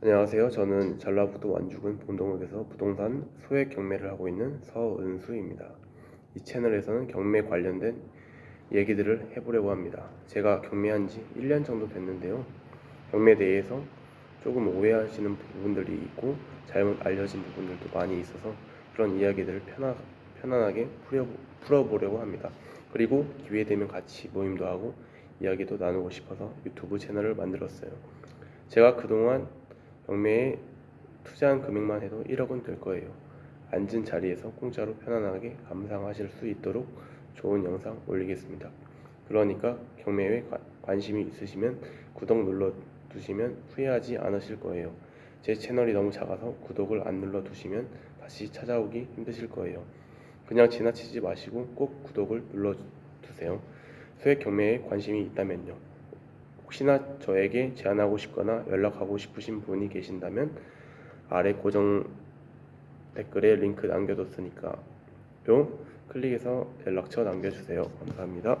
안녕하세요. 저는 전라북도 완주군 봉동읍에서 부동산 소액 경매를 하고 있는 서은수입니다. 이 채널에서는 경매 관련된 얘기들을 해보려고 합니다. 제가 경매한 지 1년 정도 됐는데요. 경매에 대해서 조금 오해하시는 부분들이 있고 잘못 알려진 부분들도 많이 있어서 그런 이야기들을 편하, 편안하게 풀어, 풀어보려고 합니다. 그리고 기회 되면 같이 모임도 하고 이야기도 나누고 싶어서 유튜브 채널을 만들었어요. 제가 그동안 경매에 투자한 금액만 해도 1억은 될 거예요. 앉은 자리에서 공짜로 편안하게 감상하실 수 있도록 좋은 영상 올리겠습니다. 그러니까 경매에 관- 관심이 있으시면 구독 눌러 두시면 후회하지 않으실 거예요. 제 채널이 너무 작아서 구독을 안 눌러 두시면 다시 찾아오기 힘드실 거예요. 그냥 지나치지 마시고 꼭 구독을 눌러 두세요. 소액 경매에 관심이 있다면요. 혹시나 저에게 제안하고 싶거나 연락하고 싶으신 분이 계신다면 아래 고정 댓글에 링크 남겨뒀으니까요. 클릭해서 연락처 남겨주세요. 감사합니다.